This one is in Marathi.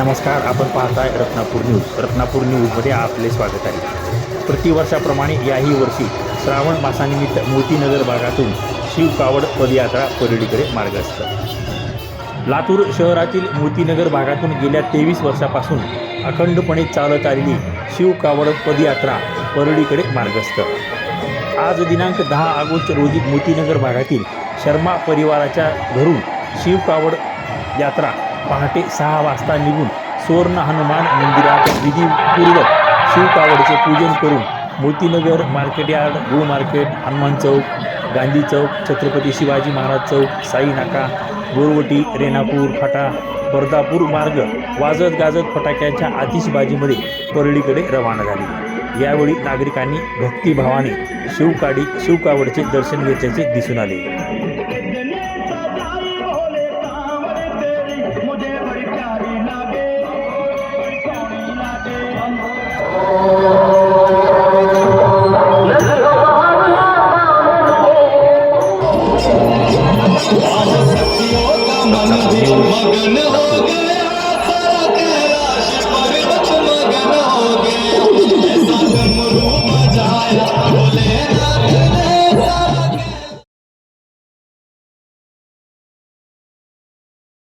नमस्कार आपण पाहताय रत्नापूर न्यूज. रत्नापूर न्यूजमध्ये आपले स्वागत आहे. प्रतिवर्षाप्रमाणे याही वर्षी श्रावण मासानिमित्त मोतीनगर भागातून शिवकावड पदयात्रा परळीकडे मार्गस्थ. लातूर शहरातील मोतीनगर भागातून गेल्या तेवीस वर्षापासून अखंडपणे चालत आलेली शिवकावड पदयात्रा परळीकडे मार्गस्थ. आज दिनांक दहा ऑगस्ट रोजी मोतीनगर भागातील शर्मा परिवाराच्या घरून शिवकावड यात्रा पहाटे सहा वाजता निघून सुवर्ण हनुमान मंदिरात विधीपूर्वक शिवकावडचे पूजन करून मोतीनगर मार्केट यार्ड गो मार्केट हनुमान चौक गांधी चौक छत्रपती शिवाजी महाराज चौक साई नाका बोरवटी रेणापूर फाटा बर्दापूर मार्ग वाजत गाजत फटाक्यांच्या आतिषबाजीमध्ये परळीकडे रवाना झाली. यावेळी नागरिकांनी भक्तिभावाने शिवकाडी शिवकावडचे दर्शन घेतल्याचे दिसून आले. বাচ্চা